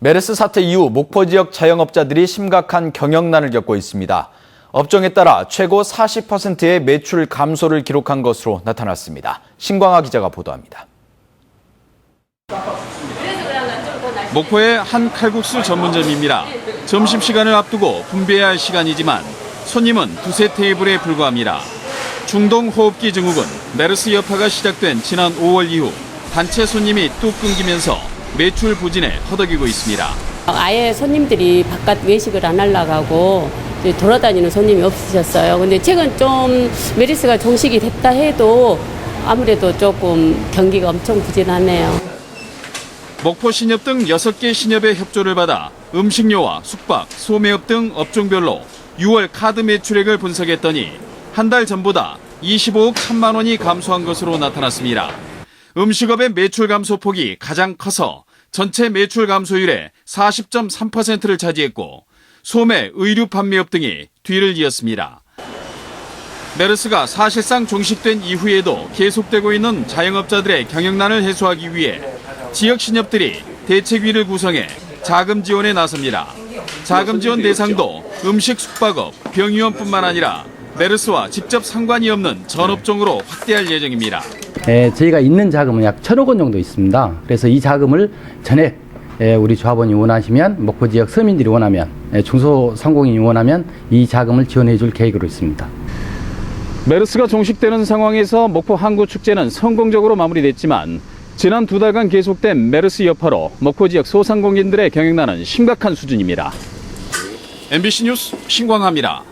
메르스 사태 이후 목포 지역 자영업자들이 심각한 경영난을 겪고 있습니다. 업종에 따라 최고 40%의 매출 감소를 기록한 것으로 나타났습니다. 신광하 기자가 보도합니다. 목포의 한 칼국수 전문점입니다. 점심시간을 앞두고 분배해야 할 시간이지만 손님은 두세 테이블에 불과합니다. 중동호흡기 증후군 메르스 여파가 시작된 지난 5월 이후 단체 손님이 뚝 끊기면서 매출 부진에 허덕이고 있습니다. 아예 손님들이 바깥 외식을 안 하려고 이제 돌아다니는 손님이 없으셨어요. 근데 최근 좀 메리스가 종식이 됐다 해도 아무래도 조금 경기가 엄청 부진하네요. 목포 신협 등 6개 신협의 협조를 받아 음식료와 숙박, 소매업 등 업종별로 6월 카드 매출액을 분석했더니 한 달 전보다 25억 1천만 원이 감소한 것으로 나타났습니다. 음식업의 매출 감소 폭이 가장 커서 전체 매출 감소율의 40.3%를 차지했고 소매, 의류 판매업 등이 뒤를 이었습니다. 메르스가 사실상 종식된 이후에도 계속되고 있는 자영업자들의 경영난을 해소하기 위해 지역 신협들이 대책위를 구성해 자금 지원에 나섭니다. 자금 지원 대상도 음식 숙박업, 병의원뿐만 아니라 메르스와 직접 상관이 없는 전업종으로 확대할 예정입니다. 예, 저희가 있는 자금은 약 천억 원 정도 있습니다. 그래서 이 자금을 전액 예, 우리 조합원이 원하시면 목포 지역 서민들이 원하면 예, 중소상공인이 원하면 이 자금을 지원해 줄 계획으로 있습니다. 메르스가 종식되는 상황에서 목포 항구 축제는 성공적으로 마무리됐지만 지난 두 달간 계속된 메르스 여파로 목포 지역 소상공인들의 경영난은 심각한 수준입니다. MBC 뉴스 신광하입니다.